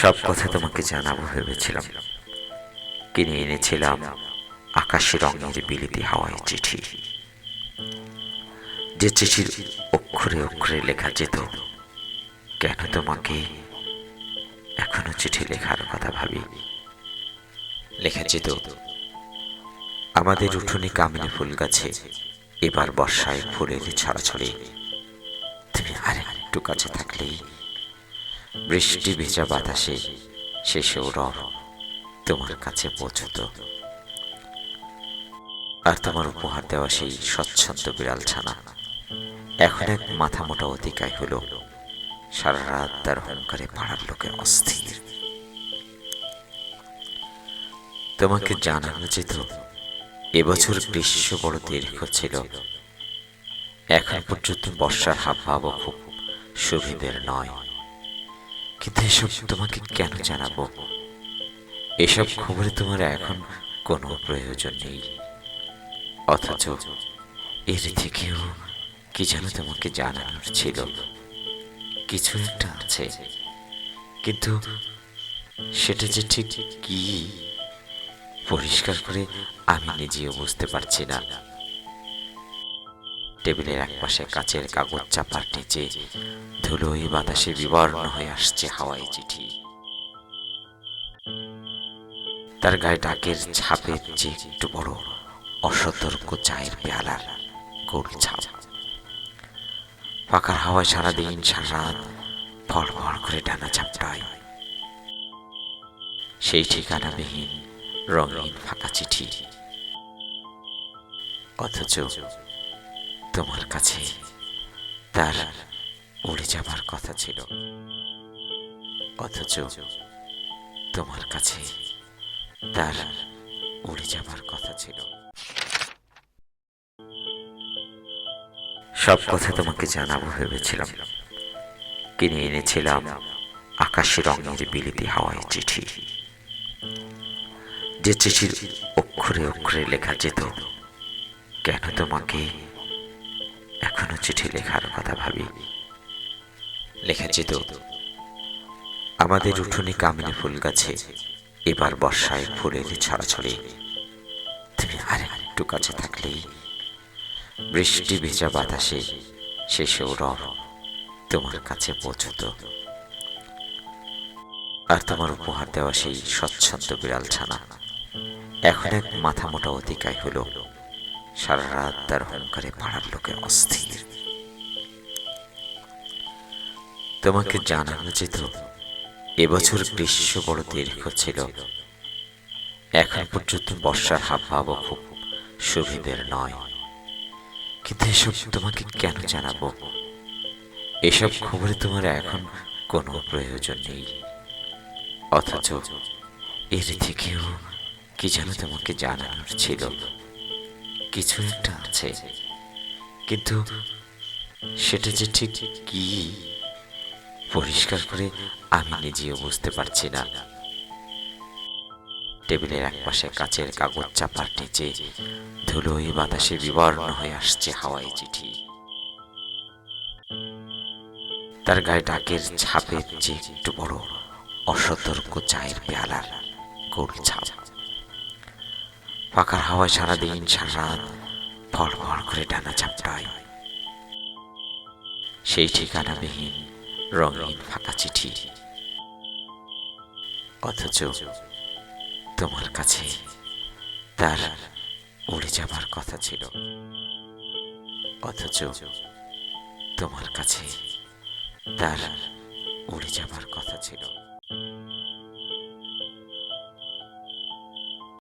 সব কথা তোমাকে জানাব ভেবেছিলাম। কিনে এনেছিলাম আকাশি রঙের বিলিতি হাওয়ায় চিঠি। যে চিঠির অক্ষরে অক্ষরে লেখা যেত, কেন তোমাকে এখনও চিঠি লেখার কথা ভাবি? লেখা যেত, আমাদের উঠোনে কামিনী ফুল গাছে, এবার বর্ষায় ফুলের ছড়াছড়ি তুমি আর একটু কাছে থাকলেই বৃষ্টি ভেজা বাতাসে সে সৌরভ তোমার কাছে পৌঁছত। আর তোমার উপহার দেওয়া সেই স্বচ্ছন্দ বিড়াল ছানা এখন এক মাথা মোটা অতিকায় হলো। সারা রাত তার হুঙ্কারে পাড়ার লোকে অস্থির। তোমাকে জানানো যেত, এবছর গ্রীষ্ম বড় দীর্ঘ ছিল। এখন পর্যন্ত বর্ষার হাবভাবও খুব সুবিধের নয়। কিন্তু এসব তোমাকে কেন জানাব? এসব খবরে তোমার এখন কোনো প্রয়োজন নেই। অথচ এর থেকেও কি যেন তোমাকে জানানোর ছিল। কিছু একটা আছে। কিন্তু সেটা যে ঠিক কি, পরিষ্কার করে আমি নিজেও বুঝতে পারছি না। টেবিলের একপাশে কাচের কাগজ চাপার নিচে ধুলোয় বাতাসে বিবর্ণ হয়ে আসছে হাওয়াই চিঠি। তার গায়ে ডাকের ছাপের যে একটু বড় অসতর্ক চায়ের পেয়ালার গোল ছাপ। পাকার হাওয়ায় সারাদিন সারা রাত ফড় ফড় করে ডানা চাপটায়। সেই ঠিকানাবিহীন রঙিন ফাঁকা চিঠি। অথচ তোমার কাছে। তার উড়ে যাবার কথা ছিল। অথচ তোমার কাছে তার উড়ে যাবার কথা ছিল। সব কথা তোমাকে জানাব ভেবেছিলাম। কিনে এনেছিলাম আকাশি রঙের বিলিতি হাওয়ায় চিঠি। যে চিঠির অক্ষরে অক্ষরে লেখা যেত, কেন তোমাকে এখনও চিঠি লেখার কথা ভাবি। লেখা যেত আমাদের উঠোনে কামিনী ফুল গাছে, এবার বর্ষায় ফুলের ছড়াছড়ি। তুমি আর একটু কাছে থাকলেই বৃষ্টি ভেজা বাতাসে সে সৌরভ তোমার কাছে পৌঁছত। আর তোমার উপহার দেওয়া সেই স্বচ্ছন্দ বিড়াল ছানা এখন এক মাথা মোটা অতিকায় হলো। সারা রাত তার হুঙ্কারে পাড়ার লোকে অস্থির। তোমাকে জানানো যেত, এবছর গ্রীষ্ম বড় দীর্ঘ ছিল। এখন পর্যন্ত বর্ষার হাবভাবও খুব সুবিধের নয়। কিন্তু এসব তোমাকে কেন জানাব? এসব খবরে তোমার এখন কোনো প্রয়োজন নেই। অথচ এর থেকেও কি যেন তোমাকে জানানোর ছিল? কিছু একটা আছে। কিন্তু সেটা যে ঠিক কি, পরিষ্কার করে আমি নিজেও বুঝতে পারছি না। টেবিলের একপাশে কাচের কাগজ চাপার নিচে ধুলোয় বাতাসে বিবর্ণ হয়ে আসছে হাওয়াই চিঠি। তার গায়ে ডাকের ছাপের যে একটু বড় অসতর্ক চায়ের পেয়ালার গোল ছাপ। পাকার হাওয়ায় সারাদিন, সারা রাত ফড় ফড় করে ডানা চাপটায়। সেই ঠিকানাবিহীন রঙিন ফাঁকা চিঠি। অথচ তোমার কাছে তার উড়ে যাবার কথা ছিল। অথচ তোমার কাছে তার উড়ে যাবার কথা ছিল।